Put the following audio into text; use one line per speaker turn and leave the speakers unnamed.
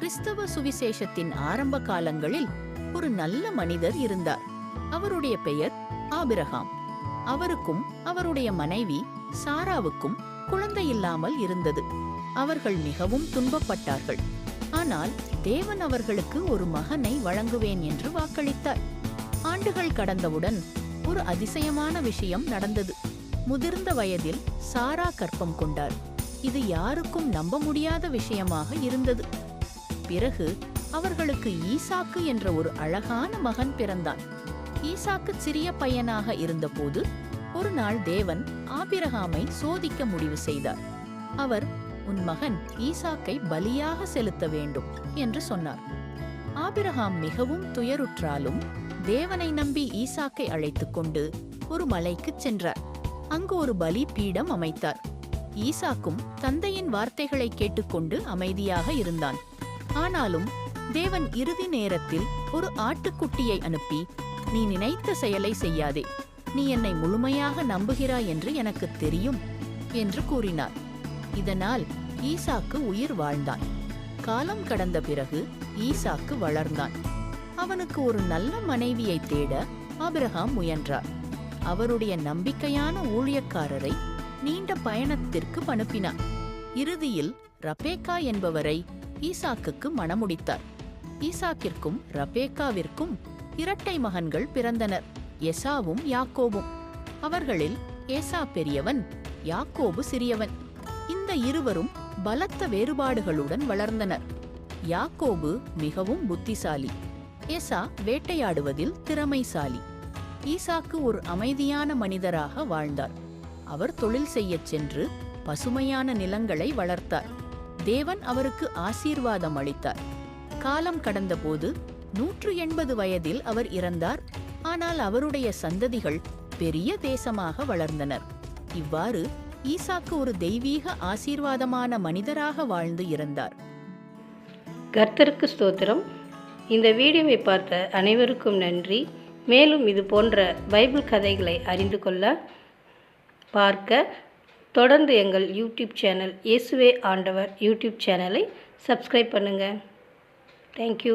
கிறிஸ்தவ சுவிசேஷத்தின் ஆரம்ப காலங்களில் ஒரு நல்ல மனிதர் இருந்தார். அவருடைய பெயர் ஆபிரகாம். அவருக்கும் அவருடைய மனைவி சாராவுக்கும் குழந்தை இல்லாமல் இருந்தது. அவர்கள் மிகவும் துன்பப்பட்டார்கள். ஆனால் தேவன் அவர்களுக்கு ஒரு மகனை வழங்குவேன் என்று வாக்களித்தார். ஆண்டுகள் கடந்தவுடன் ஒரு அதிசயமான விஷயம் நடந்தது. முதிர்ந்த வயதில் சாரா கற்பம் கொண்டார். இது யாருக்கும் நம்ப முடியாத விஷயமாக இருந்தது. பிறகு அவர்களுக்கு ஈசாக்கு என்ற ஒரு அழகான மகன் பிறந்தான். ஈசாக்கு சிறிய பையனாக இருந்தபோது ஒரு நாள் தேவன் ஆபிரகாமை சோதிக்க முடிவு செய்தார். அவர் உன் மகன் ஈசாக்கை பலியாக செலுத்த வேண்டும் என்று சொன்னார். ஆபிரகாம் மிகவும் துயருற்றாலும் தேவனை நம்பி ஈசாக்கை அழைத்துக் கொண்டு ஒரு மலைக்குச் சென்றார். அங்கு ஒரு பலி பீடம் அமைத்தார். ஈசாக்கும் தந்தையின் வார்த்தைகளை கேட்டுக்கொண்டு அமைதியாக இருந்தான். ஆனாலும் தேவன் இறுதி நேரத்தில் ஒரு ஆட்டுக்குட்டியை அனுப்பி நீ நினைத்த செயலை செய்யாதே. நீ என்னை முழுமையாக நம்புகிறாய் என்று எனக்கு தெரியும் என்று கூறினார். இதனால் ஈசாக்கு உயிர் வாழ்ந்தான். காலம் கடந்த பிறகு ஈசாக்கு வளர்ந்தான். அவனுக்கு ஒரு நல்ல மனைவியை தேட ஆபிரகாம் முயன்றார். அவருடைய நம்பிக்கையான ஊழியக்காரரை நீண்ட பயணத்திற்கு அனுப்பினார். இறுதியில் ரபேக்கா என்பவரை ஈசாக்குக்கு மணமுடித்தார். ஈசாக்கிற்கும் ரபேக்காவிற்கும் இரட்டை மகன்கள் பிறந்தனர் எசாவும் யாக்கோவும் அவர்களில் ஏசா பெரியவன் யாக்கோபு சிறியவன். இந்த இருவரும் பலத்த வேறுபாடுகளுடன் வளர்ந்தனர். யாக்கோபு மிகவும் புத்திசாலி ஏசா வேட்டையாடுவதில் திறமைசாலி. ஈசாக்கு ஒரு அமைதியான மனிதராக வாழ்ந்தார். அவர் தொழில் செய்யச் சென்று பசுமையான நிலங்களை வளர்த்தார். தேவன் அவருக்கு ஆசீர்வாதம் அளித்தார். காலம் கடந்தபோது நூற்று எண்பது வயதில் அவர் இறந்தார். ஆனால் அவருடைய சந்ததிகள் பெரிய தேசமாக வளர்ந்தனர். இவ்வாறு ஈசாக்கு ஒரு தெய்வீக ஆசீர்வாதமான மனிதராக வாழ்ந்து இறந்தார்.
கர்த்தருக்கு ஸ்தோத்திரம். இந்த வீடியோவை பார்த்த அனைவருக்கும் நன்றி. மேலும் இது போன்ற பைபிள் கதைகளை அறிந்து கொள்ள பார்க்க தொடர்ந்து எங்கள் யூடியூப் சேனல் இயேசுவே ஆண்டவர் யூடியூப் சேனலை சப்ஸ்கிரைப் பண்ணுங்கள் தேங்க்யூ